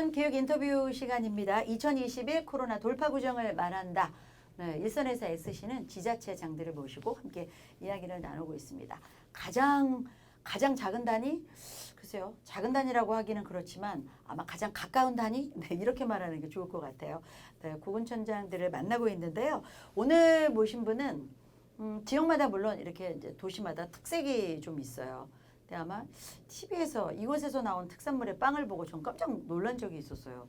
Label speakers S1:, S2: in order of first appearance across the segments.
S1: 오늘은 교육 인터뷰 시간입니다. 2021 코로나 돌파 구정을 말한다. 네, 일선에서 애쓰시는 지자체 장들을 모시고 함께 이야기를 나누고 있습니다. 가장 가장 작은 단위 글쎄요 작은 단위라고 하기는 그렇지만 아마 가장 가까운 단위 네, 이렇게 말하는 게 좋을 것 같아요. 네, 고군천장들을 만나고 있는데요. 오늘 모신 분은 음, 지역마다 물론 이렇게 도시마다 특색이 좀 있어요. 근데 아마 TV에서 이곳에서 나온 특산물의 빵을 보고 전 깜짝 놀란 적이 있었어요.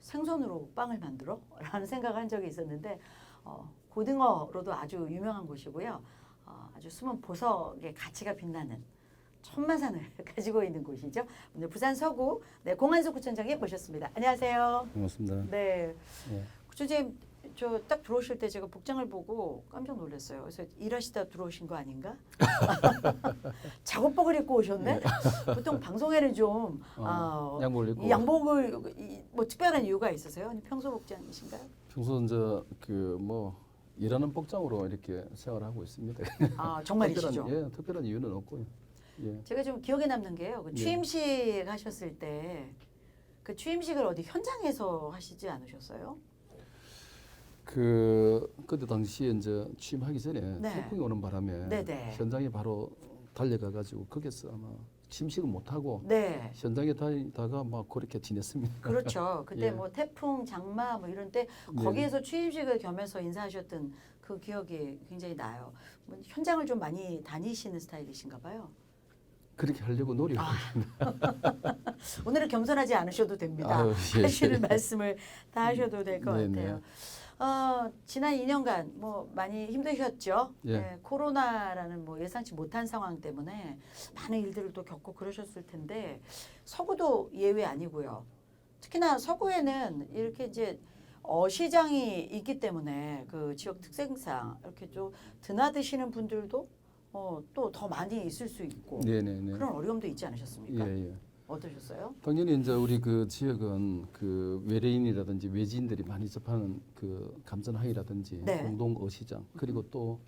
S1: 생선으로 빵을 만들어? 라는 생각을 한 적이 있었는데 어, 고등어로도 아주 유명한 곳이고요. 어, 아주 숨은 보석의 가치가 빛나는 천마산을 가지고 있는 곳이죠. 오늘 부산 서구 네, 공안수 구청장님 모셨습니다. 안녕하세요.
S2: 반갑습니다.
S1: 네.
S2: 예.
S1: 구청장님 저 딱 들어오실 때 제가 복장을 보고 깜짝 놀랐어요. 그래서 일하시다 들어오신 거 아닌가? 작업복을 입고 오셨네. 보통 방송에는 좀
S2: 어,
S1: 아,
S2: 양복을 입고
S1: 이 양복을 이, 뭐 특별한 이유가 있으세요? 아니 평소 복장이신가요?
S2: 평소 이제 그 뭐 일하는 복장으로 이렇게 생활하고 있습니다.
S1: 아 정말이시죠?
S2: 특별한, 예, 특별한 이유는 없고요. 예.
S1: 제가 좀 기억에 남는 게요. 그
S2: 네.
S1: 취임식 하셨을 때 그 취임식을 어디 현장에서 하시지 않으셨어요?
S2: 그 그때 당시에 이제 취임하기 전에
S1: 네.
S2: 태풍이 오는 바람에
S1: 네네.
S2: 현장에 바로 달려가 가지고 거기서 아마 취임식을 못 하고
S1: 네.
S2: 현장에 다니다가 막 그렇게 지냈습니다.
S1: 그렇죠. 그때
S2: 예.
S1: 뭐 태풍, 장마 뭐 이런 때
S2: 네.
S1: 거기에서 취임식을 겸해서 인사하셨던 그 기억이 굉장히 나요. 뭐 현장을 좀 많이 다니시는 스타일이신가 봐요.
S2: 그렇게 하려고 노력하고
S1: 아, 오늘은 겸손하지 않으셔도 됩니다.
S2: 아유, 예.
S1: 하시는 말씀을 다 하셔도 될 것
S2: 네,
S1: 같아요. 어, 지난 2년간 뭐 많이 힘드셨죠.
S2: 예.
S1: 네, 코로나라는 뭐 예상치 못한 상황 때문에 많은 일들을 또 겪고 그러셨을 텐데 서구도 예외 아니고요. 특히나 서구에는 이렇게 이제 어 시장이 있기 때문에 그 지역 특성상 이렇게 좀 드나드시는 분들도 어, 또 더 많이 있을 수 있고
S2: 네네네.
S1: 그런 어려움도 있지 않으셨습니까?
S2: 예, 예.
S1: 어떠셨어요?
S2: 당연히 이제 우리 그 지역은 그 외래인이라든지 외지인들이 많이 접하는 그 감전하이라든지
S1: 네.
S2: 공동 어시장 그리고 또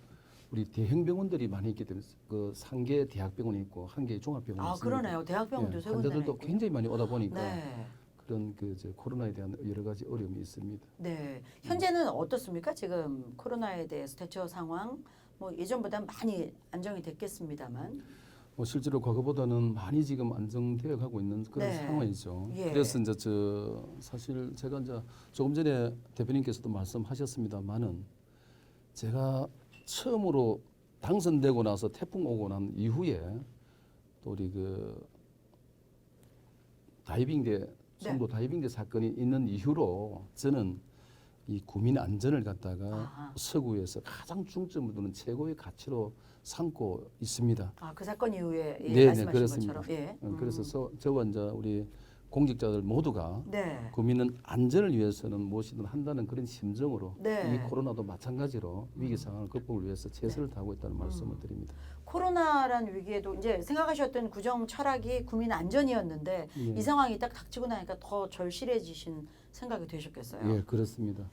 S2: 우리 대형 병원들이 많이 있기 때문에 그 상계 대학병원이 있고 한 개 종합병원이
S1: 아
S2: 있습니다.
S1: 그러네요. 대학병원도
S2: 예,
S1: 세 군데나
S2: 환자들도. 굉장히 많이 오다 보니까
S1: 네.
S2: 그런 그 이제 코로나에 대한 여러 가지 어려움이 있습니다.
S1: 네. 현재는 어떻습니까? 지금 코로나에 대해서 대처 상황 뭐 예전보다 많이 안정이 됐겠습니다만.
S2: 뭐 실제로 과거보다는 많이 지금 안정되어 가고 있는 그런
S1: 네.
S2: 상황이죠.
S1: 예.
S2: 그래서 이제 저 사실 제가 이제 조금 전에 대표님께서도 말씀하셨습니다만은 제가 처음으로 당선되고 나서 태풍 오고 난 이후에 또 우리 그 다이빙대
S1: 네.
S2: 송도 다이빙대 사건이 있는 이후로 저는 이 국민 안전을 갖다가
S1: 아하.
S2: 서구에서 가장 중점을 두는 최고의 가치로 삼고 있습니다.
S1: 아 그 사건 이후에 예,
S2: 네, 네,
S1: 말씀하신
S2: 그렇습니다.
S1: 것처럼. 예.
S2: 어,
S1: 음.
S2: 그래서 서, 저와 이제 우리 공직자들 모두가
S1: 네.
S2: 국민은 안전을 위해서는 무엇이든 한다는 그런 심정으로
S1: 네.
S2: 이 코로나도 마찬가지로 위기 상황을 극복을 위해서 최선을 다하고 있다는 말씀을 드립니다.
S1: 코로나란 위기에도 이제 생각하셨던 구정 철학이 국민 안전이었는데
S2: 예.
S1: 이 상황이 딱 닥치고 나니까 더 절실해지신 생각이 되셨겠어요.
S2: 예, 그렇습니다.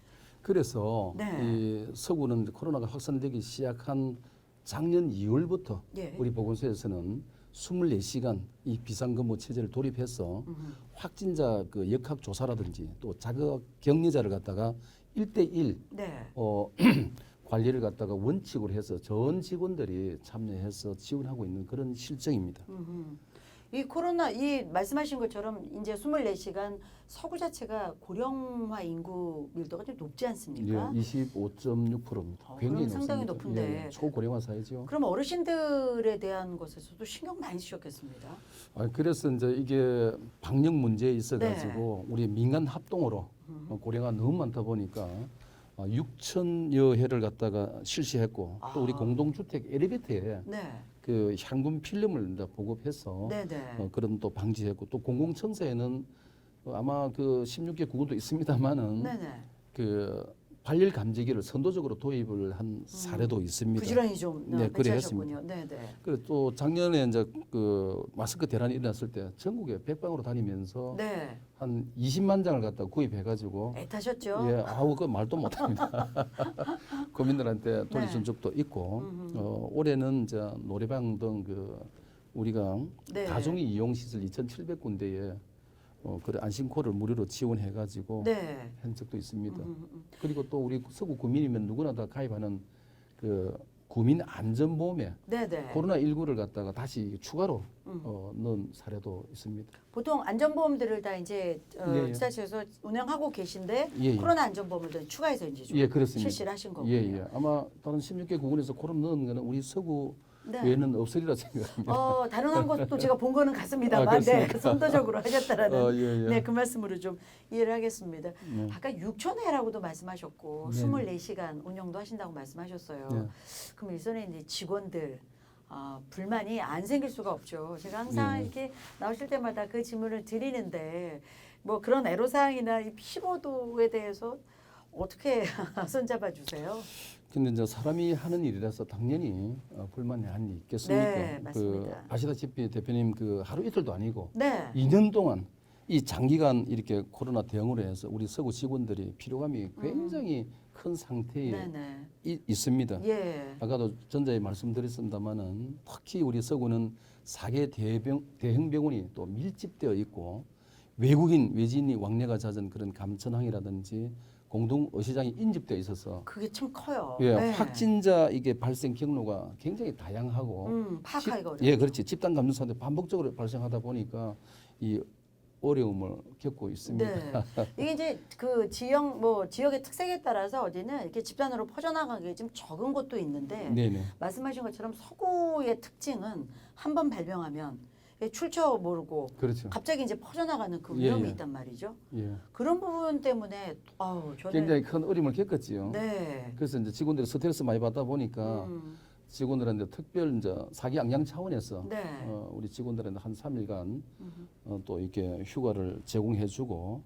S2: 그래서
S1: 네.
S2: 이 서구는 코로나가 확산되기 시작한 작년 2월부터
S1: 예.
S2: 우리 보건소에서는 24시간 이 비상근무 체제를 도입해서
S1: 음.
S2: 확진자 그 역학 조사라든지 또 자격 격리자를 갖다가 1대1
S1: 네.
S2: 어, 관리를 갖다가 원칙으로 해서 전 직원들이 참여해서 지원하고 있는 그런 실정입니다.
S1: 음흠. 이 코로나 이 말씀하신 것처럼 이제 24시간 서구 자체가 고령화 인구 밀도가 좀 높지
S2: 예,
S1: 않습니까?
S2: 25.6%입니다.
S1: 어,
S2: 굉장히
S1: 상당히
S2: 높습니다.
S1: 높은데.
S2: 예, 예, 초고령화 사회죠.
S1: 그럼 어르신들에 대한 것에서도 신경 많이 쓰셨겠습니다.
S2: 아, 그래서 이제 이게 방역 문제에 있어 가지고
S1: 네.
S2: 우리 민간 합동으로
S1: 음.
S2: 어, 고령화 너무 많다 보니까 어, 6천여 회를 갖다가 실시했고 또 우리
S1: 아.
S2: 공동주택 엘리베이터에
S1: 네,
S2: 그 향균 필름을 이제 보급해서
S1: 네, 네.
S2: 어, 그런 또 방지했고 또 공공청사에는 어, 아마 그 16개 구군도 있습니다만은
S1: 네, 네.
S2: 그 발열 감지기를 선도적으로 도입을 한 사례도 있습니다.
S1: 부지런히 좀
S2: 네, 그래
S1: 배치하셨군요. 네, 네.
S2: 그리고 또 작년에 이제 그 마스크 대란이 일어났을 때 전국에 백방으로 다니면서
S1: 네.
S2: 한 20만 장을 갖다 구입해가지고
S1: 애타셨죠?
S2: 예, 아우 그 말도 못합니다. 국민들한테 돌려준
S1: 네.
S2: 적도 있고
S1: 음흠.
S2: 어, 올해는 이제 노래방 등 그 우리가
S1: 네.
S2: 다중이 이용 시설 2,700군데에 어, 그래 안심코를 무료로 지원해가지고
S1: 네.
S2: 한 적도 있습니다.
S1: 음, 음, 음.
S2: 그리고 또 우리 서구 구민이면 누구나 다 가입하는 그 구민 안전보험에
S1: 네, 네.
S2: 코로나 19를 갖다가 다시 추가로
S1: 음.
S2: 어, 넣은 사례도 있습니다.
S1: 보통 안전보험들을 다 이제 어,
S2: 네, 예.
S1: 지자체에서 운영하고 계신데
S2: 예, 예.
S1: 코로나 안전보험을 더 추가해서 이제 좀
S2: 예.
S1: 실시를 하신 거군요.
S2: 예, 예. 아마 다른 16개 구군에서 코로나 넣은 거는 우리 서구
S1: 네.
S2: 외에는 없으리라 생각합니다.
S1: 어, 다른 한 곳도 제가 본 거는 같습니다만,
S2: 아,
S1: 네,
S2: 그렇습니까?
S1: 선도적으로 하셨다라는,
S2: 어, 예, 예.
S1: 네, 그 말씀으로 좀 이해를 하겠습니다.
S2: 네.
S1: 아까 6천 회라고도 말씀하셨고,
S2: 네.
S1: 24시간 운영도 하신다고 말씀하셨어요.
S2: 네.
S1: 그럼 일선에 이제 직원들, 어, 불만이 안 생길 수가 없죠. 제가 항상
S2: 네.
S1: 이렇게 나오실 때마다 그 질문을 드리는데, 뭐 그런 애로사항이나 이 피로도에 대해서 어떻게 손잡아 주세요?
S2: 근데 이제 사람이 하는 일이라서 당연히 어, 불만이 한이 있겠습니까?
S1: 네, 맞습니다.
S2: 그 아시다시피 대표님 그 하루 이틀도 아니고
S1: 네.
S2: 2년 동안 이 장기간 이렇게 코로나 대응으로 해서 우리 서구 직원들이 피로감이 굉장히 큰 상태에
S1: 음. 네네.
S2: 이- 있습니다.
S1: 예.
S2: 아까도 전자에 말씀드렸습니다마는 특히 우리 서구는 사계 대병, 대형 병원이 또 밀집되어 있고 외국인 외지인이 왕래가 잦은 그런 감천항이라든지 공동 의시장이 인집되어 있어서
S1: 그게 참 커요.
S2: 예,
S1: 네.
S2: 확진자 이게 발생 경로가 굉장히 다양하고
S1: 음, 파악하기가
S2: 집-
S1: 어렵죠.
S2: 예, 그렇지. 집단 감염사인데 반복적으로 발생하다 보니까 이 어려움을 겪고 있습니다.
S1: 네. 이게 이제 그 지역 뭐 지역의 특색에 따라서 어디는 이렇게 집단으로 퍼져나가기 좀 적은 곳도 있는데
S2: 네, 네.
S1: 말씀하신 것처럼 서구의 특징은 한 번 발병하면 출처 모르고
S2: 그렇죠.
S1: 갑자기 이제 퍼져나가는 그
S2: 예,
S1: 위험이
S2: 예.
S1: 있단 말이죠.
S2: 예.
S1: 그런 부분 때문에 아우 저는
S2: 굉장히 큰 어려움을 겪었지요.
S1: 네.
S2: 그래서 이제 직원들이 스트레스 많이 받다 보니까
S1: 음,
S2: 직원들한테 특별 이제 사기 양양 차원에서
S1: 네.
S2: 어, 우리 직원들한테 한 3일간
S1: 음,
S2: 어, 또 이렇게 휴가를 제공해주고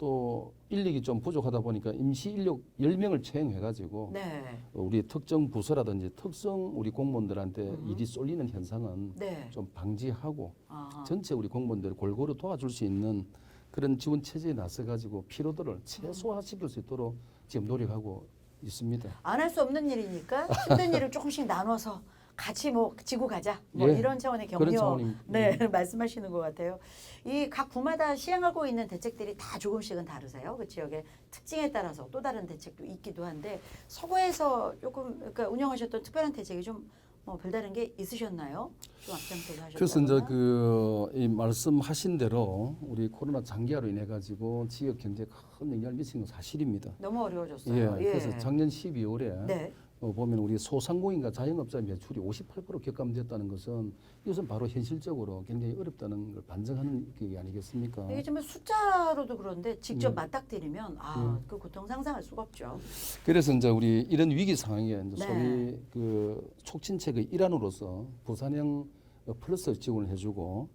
S2: 또 인력이 좀 부족하다 보니까 임시 인력 10명을 채용해 가지고
S1: 네.
S2: 어, 우리 특정 부서라든지 특성 우리 공무원들한테
S1: 음.
S2: 일이 쏠리는 현상은
S1: 네.
S2: 좀 방지하고
S1: 아,
S2: 전체 우리 공무원들 골고루 도와줄 수 있는 그런 지원 체제에 나서 가지고 피로도를 최소화시킬 수 있도록 지금 노력하고 있습니다.
S1: 안 할 수 없는 일이니까 힘든 일을 조금씩 나눠서 같이 뭐 지고 가자 뭐
S2: 예,
S1: 이런 차원의 격려. 네 말씀하시는 것 같아요. 이 각 구마다 시행하고 있는 대책들이 다 조금씩은 다르세요. 그 지역의 특징에 따라서 또 다른 대책도 있기도 한데 서구에서 조금 그러니까 운영하셨던 특별한 대책이 좀 뭐 별다른 게 있으셨나요? 좀 앞장서서 하셨다거나.
S2: 그래서 이제 그이 말씀하신 대로 우리 코로나 장기화로 인해 가지고 지역 경제에 큰 영향을 미친 건 사실입니다.
S1: 너무
S2: 예,
S1: 어려워졌어요.
S2: 그래서 작년 12월에
S1: 네.
S2: 어, 보면 우리 소상공인과 자영업자 매출이 58% 격감됐다는 것은 이것은 바로 현실적으로 굉장히 어렵다는 걸 반증하는 게 아니겠습니까?
S1: 이게 정말 숫자로도 그런데 직접
S2: 네.
S1: 맞닥뜨리면 아그 고통 상상할 수가 없죠.
S2: 그래서 이제 우리 이런 위기 상황에 이제
S1: 네.
S2: 소위 그 촉진책의 일환으로서 부산형 어, 플러스 지원을 해주고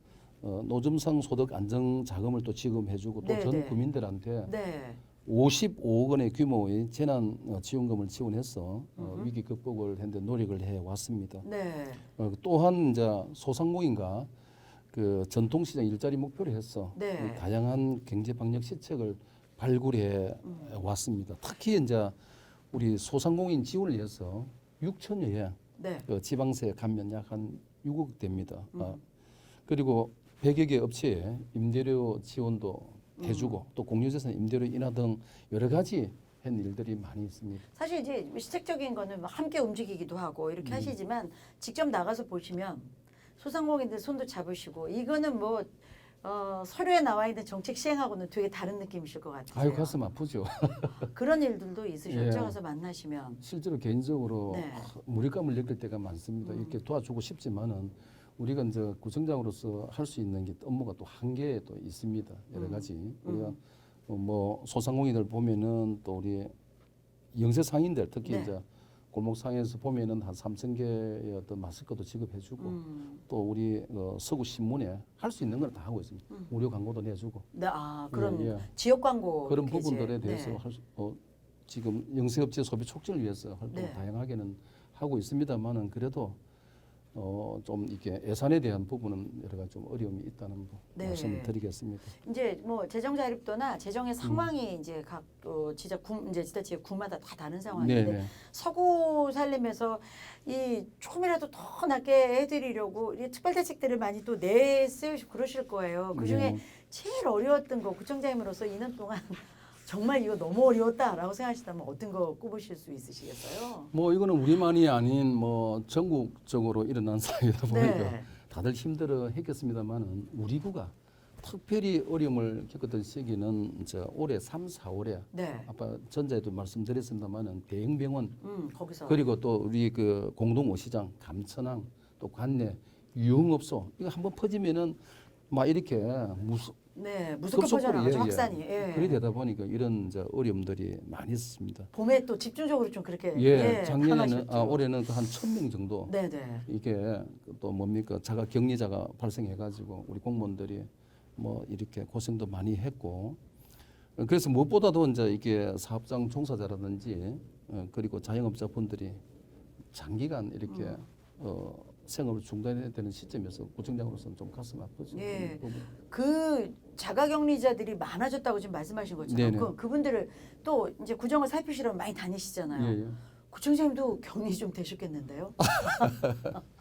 S2: 어, 노점상 소득 안정 자금을 또 지급해주고 또
S1: 네,
S2: 전
S1: 네.
S2: 국민들한테
S1: 네.
S2: 55억 원의 규모의 재난 어, 지원금을 지원해서 어. 위기 극복을 했는데 노력을 해 왔습니다.
S1: 네.
S2: 어, 또한 이제 소상공인과 그 전통시장 일자리 목표로 해서
S1: 네.
S2: 이 다양한 경제 방역 시책을 발굴해
S1: 음.
S2: 왔습니다. 특히 이제 우리 소상공인 지원을 위해서 6천여의
S1: 네.
S2: 그 지방세 감면 약 한 6억 됩니다. 아,
S1: 음.
S2: 그리고 100여 개 업체에 임대료 지원도
S1: 음.
S2: 해주고 또 공유재산 임대료 인하 등 여러 가지 한 일들이 많이 있습니다.
S1: 사실 이제 시책적인 거는 뭐 함께 움직이기도 하고 이렇게
S2: 음.
S1: 하시지만 직접 나가서 보시면 소상공인들 손도 잡으시고 이거는 뭐 어, 서류에 나와 있는 정책 시행하고는 되게 다른 느낌이실 것 같아요.
S2: 아유 가슴 아프죠.
S1: 그런 일들도 있으셨죠.
S2: 예.
S1: 가서 만나시면.
S2: 실제로 개인적으로
S1: 네.
S2: 무력감을 느낄 때가 많습니다.
S1: 음.
S2: 이렇게 도와주고 싶지만은 우리가 이제 구청장으로서 할 수 있는 게 업무가 또 한계에 또 있습니다. 여러
S1: 음.
S2: 가지 우리가 어, 뭐 소상공인들 보면은 또 우리 영세 상인들 특히
S1: 네.
S2: 이제 골목 상에서 보면은 한 3천 개의 어떤 마스크도 지급해주고
S1: 음.
S2: 또 우리 어, 서구 신문에 할 수 있는 걸 다 하고 있습니다.
S1: 음.
S2: 무료 광고도 내주고
S1: 네, 아 그런
S2: 예, 예.
S1: 지역 광고
S2: 그런
S1: 이렇게 이제,
S2: 부분들에 대해서
S1: 네.
S2: 할 수, 어, 지금 영세업체 소비 촉진을 위해서 활동을
S1: 네.
S2: 다양하게는 하고 있습니다만은 그래도 어, 좀 이렇게 예산에 대한 부분은 여러 가지 좀 어려움이 있다는 부-
S1: 네.
S2: 말씀을 드리겠습니다.
S1: 이제 뭐 재정 자립도나 재정의
S2: 음.
S1: 상황이 이제 각 어, 지자 구 이제 지자체 구마다 다 다른 상황인데
S2: 네, 네.
S1: 서구 살림에서 이 조금이라도 더 낫게 해드리려고 이 특별 대책들을 많이 또 내쓰 그러실 거예요. 그 중에
S2: 네.
S1: 제일 어려웠던 거 구청장님으로서 2년 동안 정말 이거 너무 어려웠다라고 생각하시다면 어떤 거 꼽으실 수 있으시겠어요?
S2: 뭐 이거는 우리만이 아닌 뭐 전국적으로 일어난 사회다 보니까
S1: 네.
S2: 다들 힘들어 했겠습니다만은 우리 구가 특별히 어려움을 겪었던 시기는 저 올해 3, 4월에
S1: 네.
S2: 아까 전자에도 말씀드렸습니다만은 대형 병원
S1: 음, 거기서
S2: 그리고 또 우리 그 공동 오시장 감천항 또 관내 유흥업소 이거 한번 퍼지면은 막 이렇게 무슨
S1: 네, 무섭게 퍼져나가죠. 확산이. 예.
S2: 그리 되다 보니까 이런 저 어려움들이 많이 있었습니다.
S1: 봄에 또 집중적으로 좀 그렇게
S2: 예,
S1: 예,
S2: 작년에는. 아, 올해는 한천명 정도
S1: 네, 네.
S2: 이게 또 뭡니까 자가 격리자가 발생해가지고 우리 공무원들이 뭐 이렇게 고생도 많이 했고 어, 그래서 무엇보다도 이제 이게 사업장 종사자라든지 어, 그리고 자영업자 분들이 장기간 이렇게
S1: 음.
S2: 어, 생업을 중단해야 되는 시점에서 구청장으로서는 좀 가슴 아프죠.
S1: 예.
S2: 이 부분.
S1: 그 자가격리자들이 많아졌다고 지금 말씀하신
S2: 네네.
S1: 그, 그분들을 또 이제 구정을 살피시러 많이 다니시잖아요.
S2: 예, 예.
S1: 구청장님도 격리 좀 되셨겠는데요?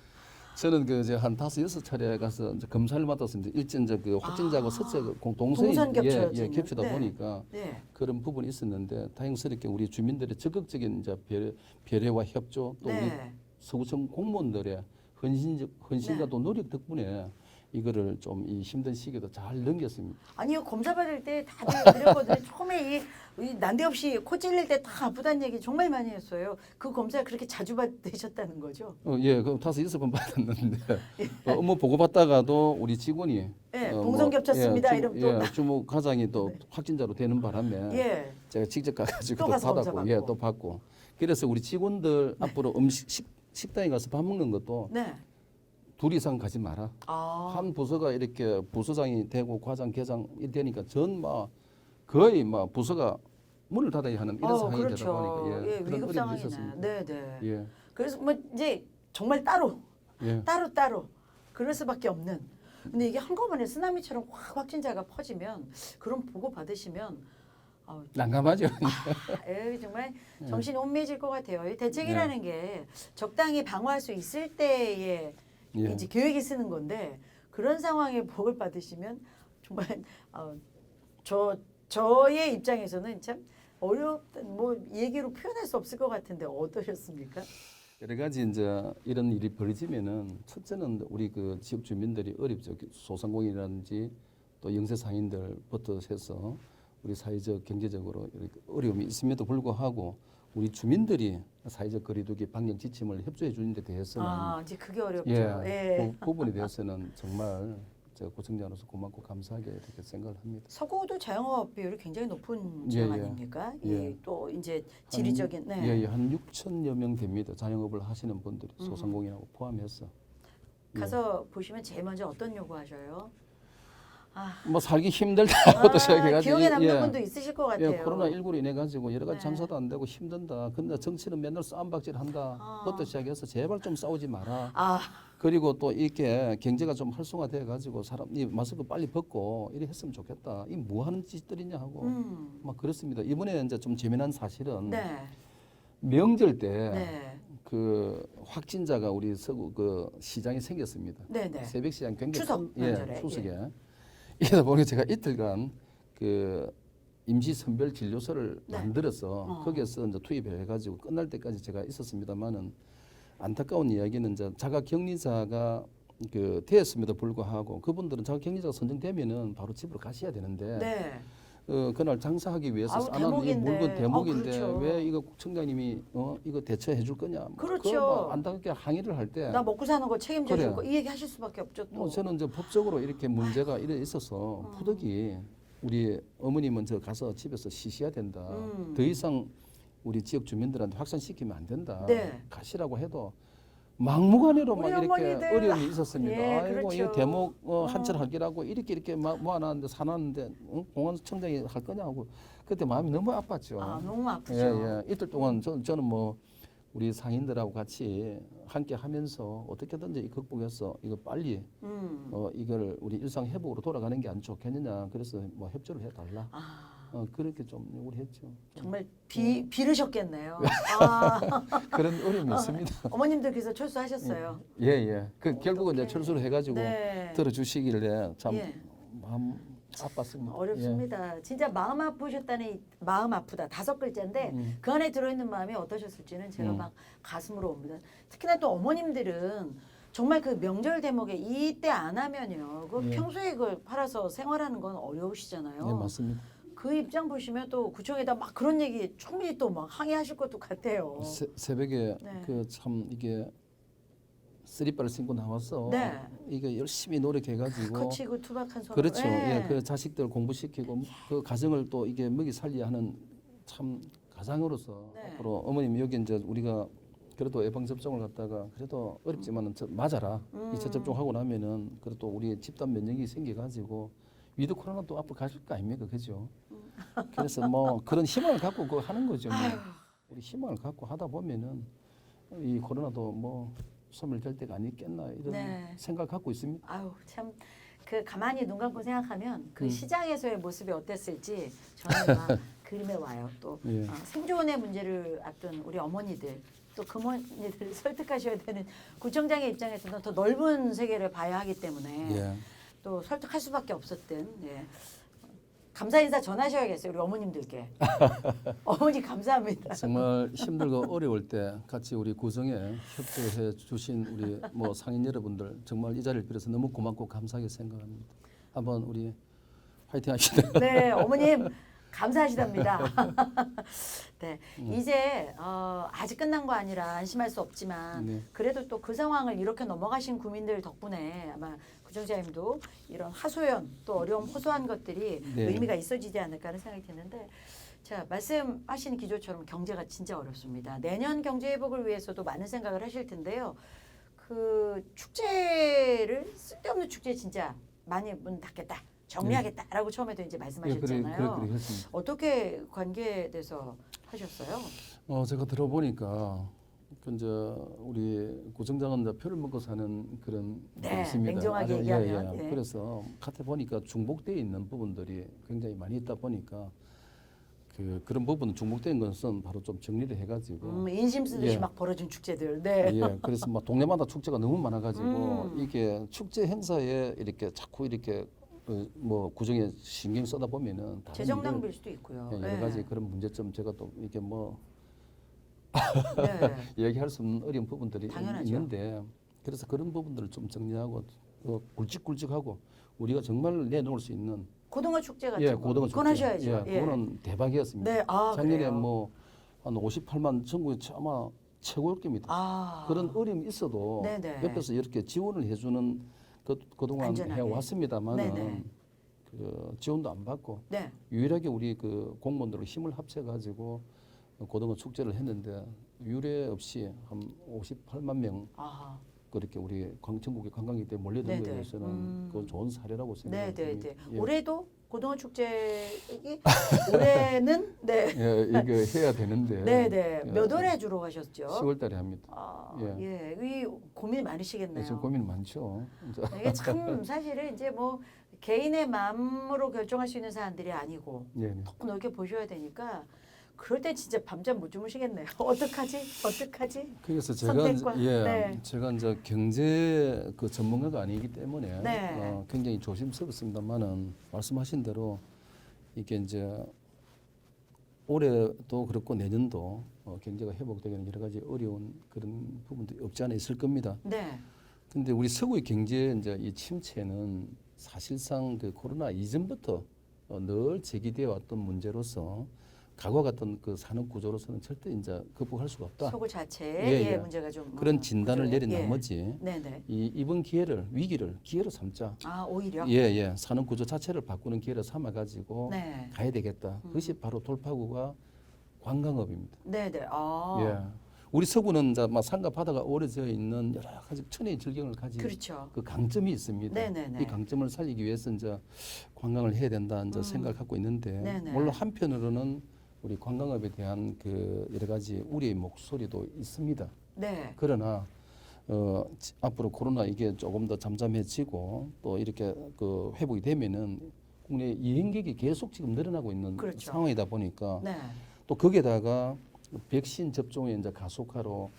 S2: 저는 그 이제 한 다섯 여섯 차례 가서 이제 검사를 맡았습니다. 일전 이제 그 확진자하고
S1: 아.
S2: 서체 그 공- 동선이
S1: 동선
S2: 예. 예, 겹치다
S1: 네.
S2: 보니까
S1: 네.
S2: 그런 부분이 있었는데 다행스럽게 우리 주민들의 적극적인 이제 배려, 배려와 협조 또 우리
S1: 네.
S2: 서구청 공무원들의 헌신 헌신과
S1: 네.
S2: 또 노력 덕분에 이거를 좀 이 힘든 시기도 잘 넘겼습니다.
S1: 아니요 검사 받을 때 다들 그랬거든요. 처음에 이, 이 난데없이 코 찔릴 때 다 아프다는 얘기 정말 많이 했어요. 그 검사 그렇게 자주 받으셨다는 거죠?
S2: 어, 예, 그 다섯 여섯 번 받았는데 어, 업무 보고 받다가도 우리 직원이
S1: 예,
S2: 어,
S1: 동선 겹쳤습니다.
S2: 예,
S1: 이러면
S2: 주,
S1: 또
S2: 예, 주무 과장이 또 확진자로 되는 바람에
S1: 예.
S2: 제가 직접 가가지고
S1: 또
S2: 받았고, 예. 또 받고. 그래서 우리 직원들 앞으로 음식 식, 식당에 가서 밥 먹는 것도
S1: 네.
S2: 둘 이상 가지 마라.
S1: 아.
S2: 한 부서가 이렇게 부서장이 되고 과장, 계장 이 되니까 전 막 거의 막 부서가 문을 닫아야 하는 이런
S1: 어,
S2: 상황이
S1: 그렇죠.
S2: 되다 보니까 예,
S1: 예, 위급 상황이네. 네, 네.
S2: 예,
S1: 그래서 뭐 이제 정말 따로
S2: 예.
S1: 따로 따로 그럴 수밖에 없는. 근데 이게 한꺼번에 쓰나미처럼 확 확진자가 퍼지면 그런 보고 받으시면 아,
S2: 난감하죠.
S1: 에이, 정말
S2: 예.
S1: 정신이 혼미해질 것 같아요. 이 대책이라는 게 적당히 방어할 수 있을 때에
S2: 예.
S1: 이제 계획이 쓰는 건데 그런 상황에 복을 받으시면 정말 어, 저 저의 입장에서는 참 어렵다 뭐 얘기로 표현할 수 없을 것 같은데 어떠셨습니까?
S2: 여러 가지 이제 이런 일이 벌어지면은 첫째는 우리 그 지역 주민들이 어렵죠. 소상공인이라든지 또 영세 상인들부터 해서 우리 사회적 경제적으로 어려움이 있음에도 불구하고 우리 주민들이 사회적 거리두기 방역 지침을 협조해 주는 데 대해서는
S1: 아 이제 그게 어렵죠.
S2: 예,
S1: 예.
S2: 그 부분에 대해서는 정말 제가 고청자로서 고맙고 감사하게 이렇게 생각을 합니다.
S1: 서구도 자영업 비율이 굉장히 높은
S2: 예,
S1: 지역
S2: 예.
S1: 아닙니까?
S2: 예.
S1: 이또 이제 지리적인 네.
S2: 예, 예, 한 6천여 명 됩니다. 자영업을 하시는 분들이
S1: 음.
S2: 소상공인하고 포함해서. 예.
S1: 가서 보시면 제일 먼저 어떤 요구하셔요? 아,
S2: 뭐 살기 힘들다부터 시작해가지고
S1: 기억에 남는
S2: 예.
S1: 분도 있으실 것 같아요.
S2: 예, 코로나 19로 인해 가지고 여러 가지
S1: 네.
S2: 장사도 안 되고 힘든다. 근데 정치는 맨날 싸움박질 한다.
S1: 아.
S2: 부터 시작해서 제발 좀 싸우지 마라.
S1: 아,
S2: 그리고 또 이렇게 경제가 좀 활성화돼 가지고 사람이 마스크 빨리 벗고 이래 했으면 좋겠다. 이 뭐 하는 짓들이냐 하고
S1: 음,
S2: 막 그렇습니다. 이번에 이제 좀 재미난 사실은
S1: 네,
S2: 명절 때그
S1: 네,
S2: 확진자가 우리 서구 그 시장에 생겼습니다.
S1: 네, 네.
S2: 새벽 시장 굉장히
S1: 추석
S2: 큰- 예, 추석에 이러다 보니 제가 이틀간 그 임시 선별 진료소를
S1: 네.
S2: 만들어서
S1: 어.
S2: 거기에서 이제 투입해 가지고 끝날 때까지 제가 있었습니다만은 안타까운 이야기는 이제 자가 격리자가 그 되었음에도 불구하고 그분들은 자가 격리자가 선정되면은 바로 집으로 가셔야 되는데
S1: 네.
S2: 어, 그날 장사하기 위해서 싸놓은 이. 물건 대목인데
S1: 아, 그렇죠.
S2: 왜 이거 청장님이 어 이거 대처해 줄 거냐 뭐
S1: 그렇죠.
S2: 뭐 안타깝게 항의를 할 때
S1: 나 먹고 사는 거 책임져
S2: 그래.
S1: 줄거 이 얘기 하실 수밖에 없죠. 또.
S2: 뭐 저는 이제 법적으로 이렇게 문제가 이래 있어서 푸득이 우리 어머님은 저 가서 집에서 쉬셔야 된다.
S1: 음.
S2: 더 이상 우리 지역 주민들한테 확산시키면 안 된다.
S1: 네.
S2: 가시라고 해도 막무가내로 막 이렇게
S1: 어머니들.
S2: 어려움이 있었습니다.
S1: 예,
S2: 아이고
S1: 그렇죠.
S2: 이거 대목 어,
S1: 어.
S2: 한철 할기라고 이렇게 이렇게 막 모아놨는데 사놨는데 어? 공안청장이 할 거냐고 그때 마음이 너무 아팠죠.
S1: 아, 너무 아프죠.
S2: 예, 예. 이틀 동안 저, 저는 뭐 우리 상인들하고 같이 함께 하면서 어떻게든지 이 극복해서 이거 빨리
S1: 음.
S2: 어 이걸 우리 일상 회복으로 돌아가는 게 안 좋겠느냐 그래서 뭐 협조를 해달라
S1: 아,
S2: 어 그렇게 좀 요구를 했죠 좀
S1: 정말 비 비르셨겠네요. 아,
S2: 그런 어려움이 있습니다
S1: 어머님들께서 철수하셨어요.
S2: 예 예 그 결국은 이제. 철수를 해가지고
S1: 네.
S2: 들어주시길래 참
S1: 예.
S2: 마음 아팠습니다.
S1: 어렵습니다. 진짜 마음 아프셨다는 이- 마음 아프다 다섯 글자인데
S2: 음.
S1: 그 안에 들어있는 마음이 어떠셨을지는 제가
S2: 음.
S1: 막 가슴으로 옵니다. 특히나 또 어머님들은 정말 그 명절 대목에 이때 안 하면요. 그
S2: 예.
S1: 평소에 그걸 팔아서 생활하는 건 어려우시잖아요.
S2: 예, 예, 맞습니다.
S1: 그 입장 보시면 또 구청에다 막 그런 얘기 충분히 또 막 항의하실 것도 같아요.
S2: 새, 새벽에
S1: 네.
S2: 그 참 이게 쓰리바를 신고 나와서
S1: 네.
S2: 이게 열심히 노력해가지고
S1: 거치고 투박한 손으로.
S2: 그렇죠.
S1: 예.
S2: 예, 그 자식들 공부시키고 그 가정을 또 이게 먹이 살려야 하는 참 가장으로서
S1: 네.
S2: 앞으로 어머님 여기 이제 우리가 그래도 예방 접종을 갖다가 그래도 어렵지만은 저 맞아라
S1: 음.
S2: 이차 접종하고 나면은 그래도 우리 집단 면역이 생겨가지고 위드 코로나 또 앞으로 가실 거 아닙니까, 그죠? 그래서 뭐 그런 희망을 갖고 그거 하는 거죠. 뭐. 우리 희망을 갖고 하다 보면은 이 코로나도 뭐 소멸될 때가 아니겠나 이런
S1: 네.
S2: 생각 갖고 있습니다.
S1: 아유 참 그 가만히 눈 감고 생각하면 그
S2: 음.
S1: 시장에서의 모습이 어땠을지 저는 막 그림에 와요. 또
S2: 예.
S1: 어, 생존의 문제를 앞둔 우리 어머니들 또 그머니들 설득하셔야 되는 구청장의 입장에서는 더 넓은 세계를 봐야 하기 때문에
S2: 예.
S1: 또 설득할 수밖에 없었던 예. 감사 인사 전하셔야겠어요 우리 어머님들께 어머니 감사합니다.
S2: 정말 힘들고 어려울 때 같이 우리 구정에 협조해 주신 우리 뭐 상인 여러분들 정말 이 자리를 빌어서 너무 고맙고 감사하게 생각합니다. 한번 우리 화이팅 합시다.
S1: 네, 어머님 감사하시답니다. 네,
S2: 음.
S1: 이제 어, 아직 끝난 거 아니라 안심할 수 없지만
S2: 네.
S1: 그래도 또 그 상황을 이렇게 넘어가신 구민들 덕분에 아마 구청장님도 이런 하소연 또 어려움 호소한 것들이
S2: 네.
S1: 의미가 있어지지 않을까 하는 생각이 드는데 자 말씀하신 기조처럼 경제가 진짜 어렵습니다. 내년 경제 회복을 위해서도 많은 생각을 하실 텐데요. 그 축제를 쓸데없는 축제 진짜 많이 문 닫겠다. 정리하겠다라고 처음에도 이제
S2: 예, 그래,
S1: 말씀하셨잖아요.
S2: 그래, 그래 했습니다.
S1: 어떻게 관계에 대해서 하셨어요?
S2: 어, 제가 들어보니까 그 이제 우리 구청장은 이제 표를 먹고 사는 그런
S1: 네,
S2: 게 있습니다.
S1: 냉정하게
S2: 아주,
S1: 얘기하면,
S2: 예, 예.
S1: 예.
S2: 그래서 겉에 보니까 중복되어 있는 부분들이 굉장히 많이 있다 보니까 그 그런 부분은 중복된 것은 바로 좀 정리를 해가지고
S1: 음, 인심 쓰듯이
S2: 예.
S1: 막 벌어진 축제들. 네.
S2: 예, 그래서 막 동네마다 축제가 너무 많아가지고
S1: 음.
S2: 이게 축제 행사에 이렇게 자꾸 이렇게 어, 뭐 구정에 신경 쓰다 보면은 다른
S1: 재정
S2: 일을,
S1: 낭비일 수도 있고요.
S2: 예, 여러 가지 그런 문제점 제가 또 이게 뭐
S1: 네.
S2: 얘기할 수 없는 어려운 부분들이
S1: 당연하죠.
S2: 있는데 그래서 그런 부분들을 좀 정리하고 어, 굵직굵직하고 우리가 정말 내놓을 수 있는
S1: 고등어 축제 같은
S2: 예,
S1: 거
S2: 고등어 축제.
S1: 하셔야죠.
S2: 예,
S1: 예.
S2: 그거는 대박이었습니다.
S1: 네, 아
S2: 작년에
S1: 그래요?
S2: 뭐 한 58만 전국에 아마 최고일 겁니다.
S1: 아
S2: 그런 어려움이 있어도
S1: 네네.
S2: 옆에서 이렇게 지원을 해주는 그, 그동안
S1: 안전하게.
S2: 해왔습니다만은
S1: 네네.
S2: 그 지원도 안 받고
S1: 네.
S2: 유일하게 우리 그 공무원들로 힘을 합쳐가지고 고등어 축제를 했는데 유례 없이 한 58만
S1: 명아
S2: 그렇게 우리 광- 전국의 관광객 때 몰려든
S1: 네네.
S2: 거에 대해서는
S1: 음.
S2: 그 좋은 사례라고 생각합니다.
S1: 네네네.
S2: 예.
S1: 올해도 고등어 축제이 올해는 네.
S2: 예, 이거 해야 되는데
S1: 네네.
S2: 예,
S1: 몇 월에 주로 가셨죠?
S2: 10월달에 합니다.
S1: 아,
S2: 예.
S1: 예. 이 고민이 많으시겠네요.
S2: 지금 고민 많죠. 이제
S1: 이게 참 사실은 이제 뭐 개인의 마음으로 결정할 수 있는 사안들이 아니고
S2: 예, 네.
S1: 더 넓게 보셔야 되니까 그럴 때 진짜 밤잠 못 주무시겠네요. 어떡하지? 어떡하지?
S2: 그래서 제가
S1: 선택과,
S2: 이제, 예,
S1: 네.
S2: 제가 이제 경제 그 전문가가 아니기 때문에
S1: 네.
S2: 어, 굉장히 조심스럽습니다만은 말씀하신 대로 이게 이제 올해도 그렇고 내년도 어, 경제가 회복되기는 여러 가지 어려운 그런 부분들이 없지 않아 있을 겁니다.
S1: 네.
S2: 근데 우리 서구의 경제 이제 이 침체는 사실상 그 코로나 이전부터 어, 늘 제기되어 왔던 문제로서 과거 같은 그 산업 구조로서는 절대 이제 극복할 수가 없다.
S1: 서구 자체에
S2: 예, 예.
S1: 문제가 좀
S2: 그런
S1: 어,
S2: 진단을
S1: 구조에-
S2: 내린
S1: 예.
S2: 나머지
S1: 네네.
S2: 이 이번 기회를 위기를 기회로 삼자.
S1: 아 오히려.
S2: 예, 예. 산업 구조 자체를 바꾸는 기회를 삼아 가지고
S1: 네.
S2: 가야 되겠다.
S1: 음.
S2: 그것이 바로 돌파구가 관광업입니다.
S1: 네네. 아.
S2: 예. 우리 서구는 이제 막 산과 바다가 오래져 있는 여러 가지 천혜의 질경을 가진
S1: 그렇죠.
S2: 그 강점이 있습니다.
S1: 네네네.
S2: 이 강점을 살리기 위해서 이제 관광을 해야 된다 이제
S1: 음.
S2: 생각을 갖고 있는데
S1: 네네.
S2: 물론 한편으로는 우리 관광업에 대한 그 여러 가지 우리의 목소리도 있습니다.
S1: 네.
S2: 그러나 어, 지- 앞으로 코로나 이게 조금 더 잠잠해지고 또 이렇게 그 회복이 되면은 국내 여행객이 계속 지금 늘어나고 있는
S1: 그렇죠.
S2: 상황이다 보니까
S1: 네.
S2: 또 거기에다가 백신 접종의 이제 가속화로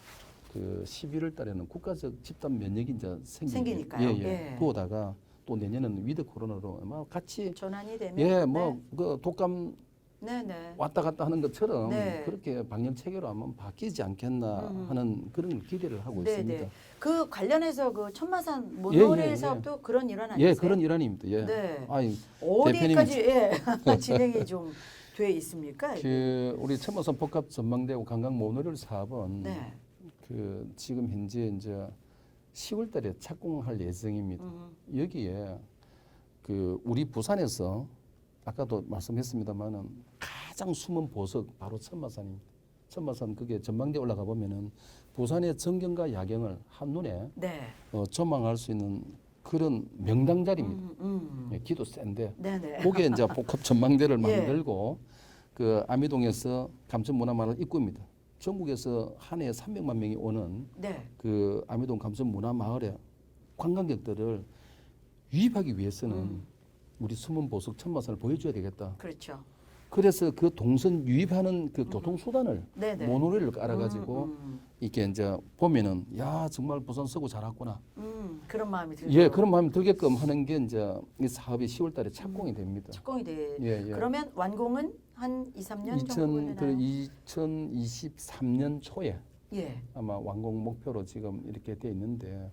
S2: 그 11월 달에는 국가적 집단 면역이 이제 생기게-
S1: 생기니까요.
S2: 예, 예.
S1: 예.
S2: 그거다가 또 내년은 위드 코로나로 아마 같이
S1: 전환이 되면
S2: 예뭐그 독감
S1: 네, 네. 네.
S2: 왔다 갔다 하는 것처럼
S1: 네.
S2: 그렇게 방역 체계로 아마 바뀌지 않겠나
S1: 음.
S2: 하는 그런 기대를 하고
S1: 네,
S2: 있습니다.
S1: 네. 그 관련해서 그 천마산
S2: 예,
S1: 모노레일
S2: 예, 예.
S1: 사업도 그런 일환 아니세요?
S2: 예, 그런 일환입니다. 예.
S1: 네.
S2: 아니,
S1: 어디까지 예, 진행이 좀 돼 있습니까?
S2: 그 우리 천마산 복합 전망대고 관광 모노레일 사업은
S1: 네.
S2: 그 지금 현재 이제 10월 달에 착공할 예정입니다.
S1: 음,
S2: 여기에 그 우리 부산에서 아까도 말씀했습니다만은 가장 숨은 보석 바로 천마산입니다. 천마산 그게 전망대 올라가 보면은 부산의 전경과 야경을 한 눈에
S1: 네.
S2: 어, 전망할 수 있는 그런 명당 자리입니다.
S1: 음, 음.
S2: 예, 기도 센데
S1: 네, 네.
S2: 거기에 이제 복합 전망대를
S1: 예.
S2: 만들고 그 아미동에서 감천문화마을 입구입니다. 전국에서 한 해에 300만 명이 오는
S1: 네.
S2: 그 아미동 감천문화마을에 관광객들을 유입하기 위해서는
S1: 음.
S2: 우리 숨은 보석 천마산을 보여줘야 되겠다.
S1: 그렇죠.
S2: 그래서 그 동선 유입하는 그 교통 수단을
S1: 네, 네.
S2: 모노레일을 깔아가지고
S1: 음,
S2: 이렇게 이제 보면은 야 정말 부산 서구 잘 왔구나.
S1: 음, 음, 그런 마음이 들죠.
S2: 예, 그런 마음이 들게끔 하는 게 이제 이 사업이 10월달에 착공이 됩니다.
S1: 착공이 돼.
S2: 예, 예.
S1: 그러면 완공은 한 2, 3년
S2: 2000,
S1: 정도
S2: 그
S1: 되나요?
S2: 2023년 초에
S1: 예.
S2: 아마 완공 목표로 지금 이렇게 돼 있는데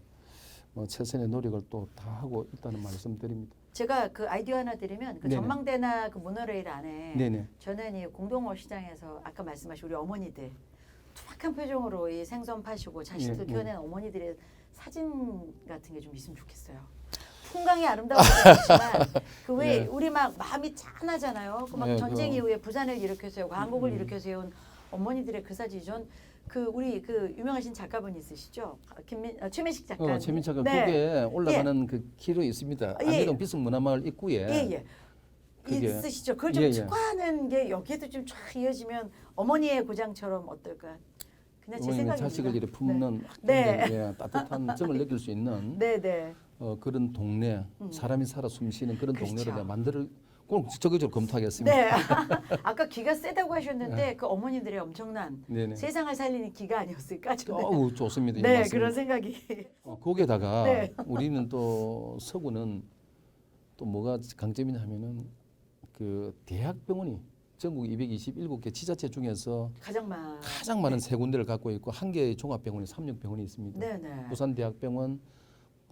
S2: 뭐 최선의 노력을 또 다 하고 있다는 말씀드립니다.
S1: 제가 그 아이디어 하나 드리면 그
S2: 네네.
S1: 전망대나 그 모노레일 안에
S2: 네네.
S1: 저는 이 공동어 시장에서 아까 말씀하신 우리 어머니들 투박한 표정으로 이 생선 파시고 자식들
S2: 예, 예.
S1: 키워낸 어머니들의 사진 같은 게 좀 있으면 좋겠어요. 풍광이 아름다운 것도 좋지만 그왜
S2: 예.
S1: 우리 막 마음이 짠하잖아요. 그막
S2: 예,
S1: 전쟁
S2: 그-
S1: 이후에 부산을 일으켜 세우고 한국을
S2: 음.
S1: 일으켜 세운 어머니들의 그 사진 전 그 우리 그 유명하신 작가분 있으시죠? 아, 김민 아, 최민식 작가.
S2: 어, 최민차가
S1: 네.
S2: 그게 올라가는 그 길로 있습니다.
S1: 예.
S2: 안내동 비승문화마을 입구에
S1: 예, 예.
S2: 그게-
S1: 있으시죠. 그걸 좀
S2: 예, 예.
S1: 특화하는 게 여기에도 좀 쫙 이어지면 어머니의 고장처럼 어떨까? 그냥 제 생각입니다.
S2: 자식을 이렇게 품는
S1: 네.
S2: 예, 따뜻한 정을 느낄 수 있는
S1: 네, 네.
S2: 어, 그런 동네
S1: 음.
S2: 사람이 살아 숨쉬는 그런
S1: 그렇죠.
S2: 동네를 만들 꼭 적극적으로 검토하겠습니다.
S1: 네. 아까 기가 세다고 하셨는데 그 어머니들의 엄청난
S2: 네네.
S1: 세상을 살리는 기가 아니었을까?
S2: 어우 좋습니다. 이
S1: 네,
S2: 말씀.
S1: 그런 생각이.
S2: 어, 거기에다가
S1: 네.
S2: 우리는 또 서구는 또 뭐가 강점이냐 하면은 그 대학병원이 전국 227개 지자체 중에서
S1: 가장 많.
S2: 가장 많은 세 군데를 갖고 있고 한 개의 종합병원이 삼육병원이 있습니다.
S1: 네, 네.
S2: 부산대학병원,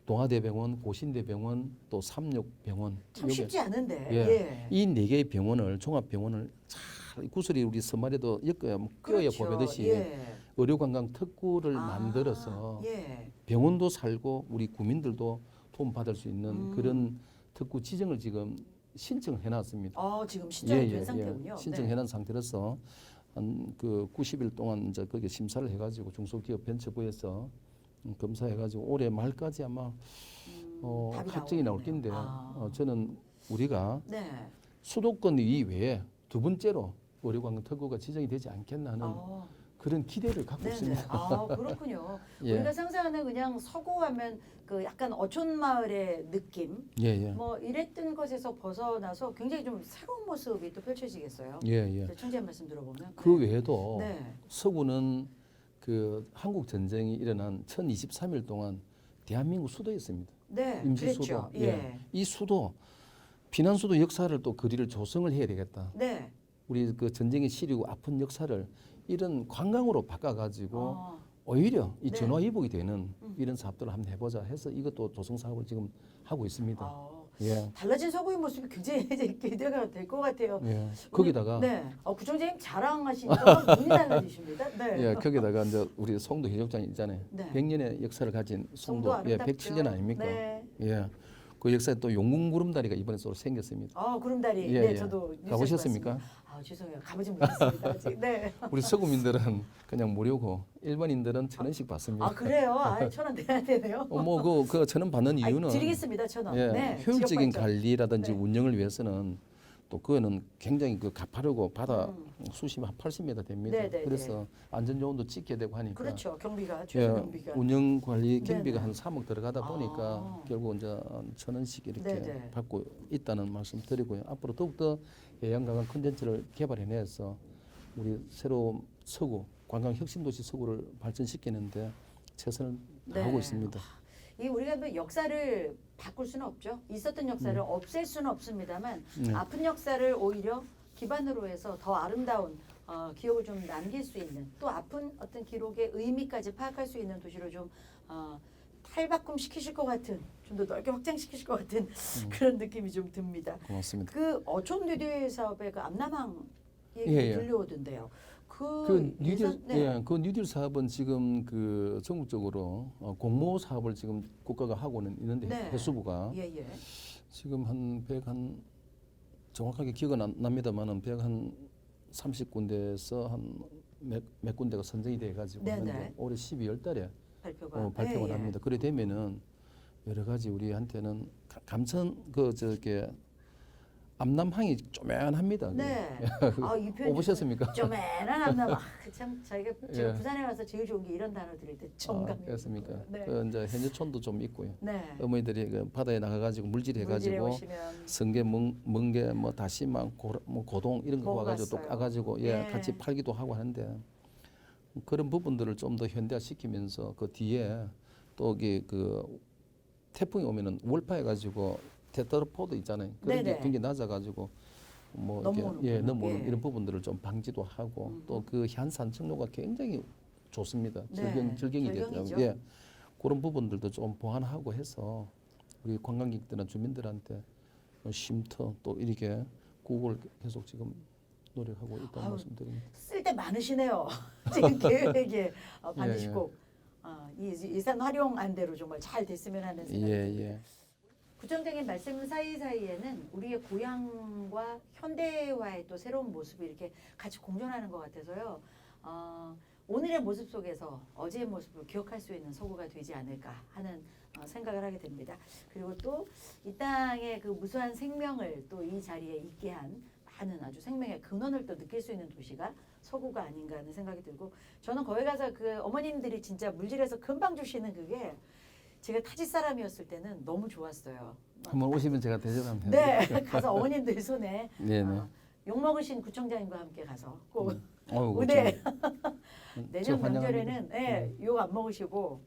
S2: 동아대병원, 고신대병원, 또 삼육병원.
S1: 참
S2: 요게
S1: 쉽지 않은데.
S2: 예.
S1: 예.
S2: 이 네 개의 병원을 종합병원을 잘 구슬이 우리 선말에도 엮어야 껴야
S1: 그렇죠.
S2: 보배듯이
S1: 예.
S2: 의료관광 특구를
S1: 아,
S2: 만들어서
S1: 예.
S2: 병원도 살고 우리 국민들도 도움 받을 수 있는
S1: 음.
S2: 그런 특구 지정을 지금 신청해 놨습니다.
S1: 어, 지금 신청이 된 상태군요.
S2: 신청해 놓은 상태로서 한 그 90일 동안 이제 거기 심사를 해 가지고 중소기업 벤처부에서 음, 검사해 가지고 올해 말까지 아마
S1: 음,
S2: 어,
S1: 답이
S2: 합정이 나올
S1: 나오겠네요.
S2: 텐데
S1: 아.
S2: 어, 저는 우리가
S1: 네.
S2: 수도권 이외에 두 번째로 의료관광 특구가 지정이 되지 않겠나 하는
S1: 어.
S2: 그런 기대를 갖고
S1: 네네.
S2: 있습니다.
S1: 아 그렇군요.
S2: 예.
S1: 우리가 상상하는 그냥 서구 하면 그 약간 어촌 마을의 느낌,
S2: 예, 예.
S1: 뭐 이랬던 것에서 벗어나서 굉장히 좀 새로운 모습이 또 펼쳐지겠어요.
S2: 예, 예.
S1: 제 천재 말씀 들어보면.
S2: 그 외에도
S1: 네.
S2: 서구는 그 한국 전쟁이 일어난 1023일 동안 대한민국 수도였습니다.
S1: 네.
S2: 임시
S1: 그랬죠.
S2: 수도.
S1: 예.
S2: 이 수도 피난 수도 역사를 또 그리를 조성을 해야 되겠다.
S1: 네.
S2: 우리 그 전쟁의 시리고 아픈 역사를 이런 관광으로 바꿔가지고
S1: 어.
S2: 오히려 이
S1: 네.
S2: 전화위복이 되는
S1: 음.
S2: 이런 사업들을 한번 해보자 해서 이것도 조성 사업을 지금 하고 있습니다.
S1: 어.
S2: 예.
S1: 달라진 서구의 모습이 굉장히 이제 기대가 될 것 같아요.
S2: 예. 거기다가
S1: 네. 어, 구청장님 자랑하시니까 눈이 달라지십니다. 네.
S2: 예, 거기다가 이제 우리 송도 해적장 있잖아요.
S1: 네.
S2: 100년의 역사를 가진 송도, 예,
S1: 아름답죠.
S2: 107년 아닙니까?
S1: 네.
S2: 예. 그 역사에 또 용궁 구름다리가 이번에 또 생겼습니다.
S1: 아 구름다리.
S2: 예,
S1: 네,
S2: 예.
S1: 저도
S2: 가보셨습니까?
S1: 아 죄송해요. 가보진 못했습니다. 아직. 네.
S2: 우리 서구민들은 그냥 무료고 일반인들은 천 원씩 받습니다.
S1: 아 그래요? 아 천원 내야 되네요.
S2: 어, 뭐그 그 천 원 받는 이유는
S1: 드리겠습니다 천 원.
S2: 예,
S1: 네.
S2: 효율적인
S1: 지역 발전.
S2: 관리라든지
S1: 네.
S2: 운영을 위해서는 또 그거는 굉장히 그 가파르고 바다
S1: 음.
S2: 수심 한 80m 됩니다.
S1: 네, 네,
S2: 그래서 안전 요원도 지켜야 되고 하니까
S1: 그렇죠. 경비가
S2: 예,
S1: 최소 경비가.
S2: 운영 관리
S1: 네,
S2: 경비가
S1: 네.
S2: 한 3억 들어가다 보니까
S1: 아.
S2: 결국 이제 천 원씩 이렇게
S1: 네, 네.
S2: 받고 있다는 말씀 드리고요. 앞으로 더욱더 해양관광 콘텐츠를 개발해내서 우리 새로운 서구 관광 혁신도시 서구를 발전시키는데 최선을
S1: 네.
S2: 다하고 있습니다.
S1: 이 우리가 뭐 역사를 바꿀 수는 없죠. 있었던 역사를 없앨 수는 없습니다만
S2: 네.
S1: 아픈 역사를 오히려 기반으로 해서 더 아름다운 어, 기억을 좀 남길 수 있는 또 아픈 어떤 기록의 의미까지 파악할 수 있는 도시로 좀 어, 탈바꿈 시키실 것 같은 좀 더 넓게 확장시키실 것 같은
S2: 음.
S1: 그런 느낌이 좀 듭니다.
S2: 고맙습니다.
S1: 그 어촌 뉴딜 사업의 그 암남항 얘기
S2: 예, 예.
S1: 들려오던데요. 그,
S2: 그 뉴딜
S1: 예산- 네.
S2: 예, 그 뉴딜 사업은 지금 그 전국적으로 어, 공모 사업을 지금 국가가 하고는 있는데
S1: 네.
S2: 해수부가
S1: 예, 예.
S2: 지금 한 100 한 정확하게 기억은 안 납니다만은 100한 30군데에서 한몇 몇 군데가 선정이 돼 가지고
S1: 네, 네.
S2: 올해 12월 달에
S1: 발표가
S2: 어, 발표가
S1: 예, 예.
S2: 납니다. 그래 되면은 여러 가지 우리한테는 가- 감천 그 저게 암남항이 쪼맨합니다.
S1: 네. 아, 이 표현
S2: 오 보셨습니까?
S1: 쪼매난 암남. 아, 참 저희가
S2: 예.
S1: 부산에 와서 제일 좋은 게 이런 단어 들을 때 정감이.
S2: 아, 그렇습니까?
S1: 네.
S2: 그 이제 현주촌도 좀 있고요.
S1: 네.
S2: 어머니들이 그 바다에 나가가지고 물질해
S1: 물질에
S2: 가지고
S1: 오시면
S2: 성게, 멍, 멍게, 뭐 다시마, 고, 뭐 고동 이런 거 와가지고 또. 까가지고 예,
S1: 예.
S2: 같이 팔기도 하고 하는데 그런 부분들을 좀 더 현대화시키면서 그 뒤에 또 이게 그 태풍이 오면은 월파해 가지고 테트라포드 있잖아요. 그런 게
S1: 네네.
S2: 굉장히 낮아가지고 뭐 이렇게. 예 넘어오는
S1: 예.
S2: 이런 부분들을 좀 방지도 하고
S1: 음.
S2: 또그 한산청로가 굉장히 좋습니다.
S1: 네,
S2: 절경 절경이
S1: 절경이죠.
S2: 됐다고 예 그런 부분들도 좀 보완하고 해서 우리 관광객들이나 주민들한테 쉼터 또 이렇게 구국을 계속 지금 노력하고 있다는
S1: 아우,
S2: 말씀드립니다.
S1: 쓸때 많으시네요. 지금 계획에 어, 반드시
S2: 예, 예.
S1: 꼭 어, 이 예산 활용 안 대로 정말 잘 됐으면 하는 생각이
S2: 예
S1: 듭니다.
S2: 예.
S1: 구청장님 말씀 사이사이에는 우리의 고향과 현대화의 또 새로운 모습이 이렇게 같이 공존하는 것 같아서요. 어, 오늘의 모습 속에서 어제의 모습을 기억할 수 있는 서구가 되지 않을까 하는 어, 생각을 하게 됩니다. 그리고 또 이 땅의 그 무수한 생명을 또 이 자리에 있게 한 많은 아주 생명의 근원을 또 느낄 수 있는 도시가 서구가 아닌가 하는 생각이 들고 저는 거기 가서 그 어머님들이 진짜 물질에서 금방 주시는 그게 제가 타지 사람이었을 때는 너무 좋았어요.
S2: 한번 오시면 제가 대접하면
S1: 네, 가서 어머님들 손에
S2: 네 네.
S1: 어, 욕 먹으신 구청장님과 함께 가서 꼭
S2: 음. 어이구, 참. 저
S1: 내년. 명절에는 네, 욕 안 먹으시고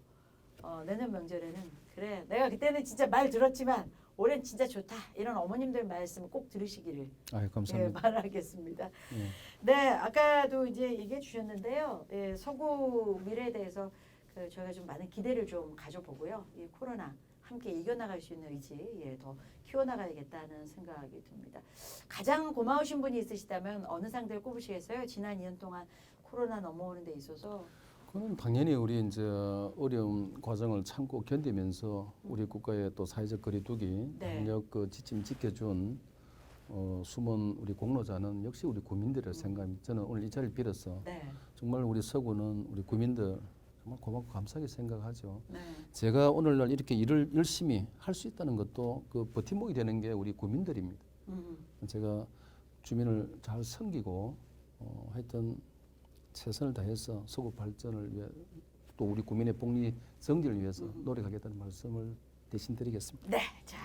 S1: 어, 내년 명절에는 그래 내가 그때는 진짜 말 들었지만 올해는 진짜 좋다 이런 어머님들 말씀 꼭 들으시기를
S2: 아유
S1: 예,
S2: 감사합니다.
S1: 바라겠습니다.
S2: 예.
S1: 네, 아까도 이제 얘기해 주셨는데요. 예, 서구 미래에 대해서 그 저희가 좀 많은 기대를 좀 가져보고요. 이 코로나 함께 이겨나갈 수 있는 의지 예, 더 키워나가야겠다는 생각이 듭니다. 가장 고마우신 분이 있으시다면 어느 상들 꼽으시겠어요? 지난 2년 동안 코로나 넘어오는 데 있어서
S2: 그건 당연히 우리 이제 어려운 과정을 참고 견디면서 우리 국가의 또 사회적 거리두기
S1: 네.
S2: 방역 그 지침 지켜준 어, 숨은 우리 공로자는 역시 우리 국민들을 생각합니다. 저는 오늘 이 자리를 빌어서
S1: 네,
S2: 정말 우리 서구는 우리 국민들 정말 고맙고 감사하게 생각하죠.
S1: 네,
S2: 제가 오늘날 이렇게 일을 열심히 할 수 있다는 것도 그 버팀목이 되는 게 우리 국민들입니다.
S1: 음,
S2: 제가 주민을 잘 섬기고 어, 하여튼 최선을 다해서 서구 발전을 위해 또 우리 국민의 복리 정진을 위해서 노력하겠다는 말씀을 대신 드리겠습니다.
S1: 네, 자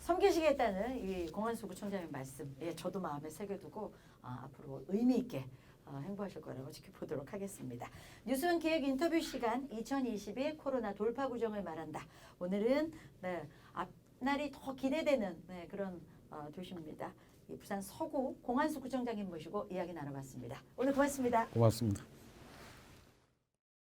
S1: 섬기시겠다는 이 공안수 구청장의 말씀, 예, 저도 마음에 새겨두고 아, 앞으로 의미 있게 어, 행보하실 거라고 지켜보도록 하겠습니다. 뉴스원 기획 인터뷰 시간 2022 코로나 돌파 구정을 말한다. 오늘은 네, 앞날이 더 기대되는 네, 그런 어, 도시입니다. 이 부산 서구 공안수 구청장님 모시고 이야기 나눠봤습니다. 오늘 고맙습니다.
S2: 고맙습니다.